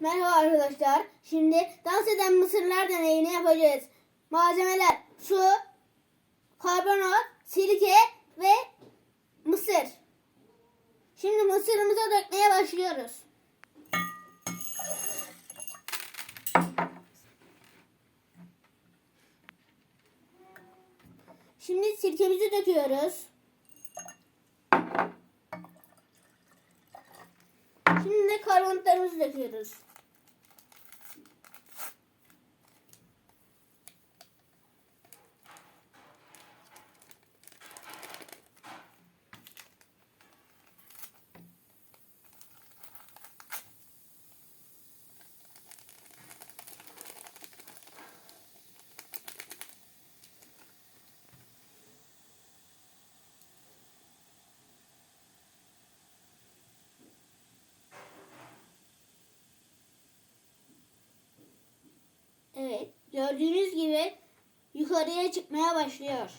Merhaba arkadaşlar. Şimdi dans eden mısırlar deneyini yapacağız. Malzemeler su, karbonat, sirke ve mısır. Şimdi mısırımızı dökmeye başlıyoruz. Şimdi sirkemizi döküyoruz. Şimdi karbonatlarımızı döküyoruz. Evet, gördüğünüz gibi yukarıya çıkmaya başlıyor.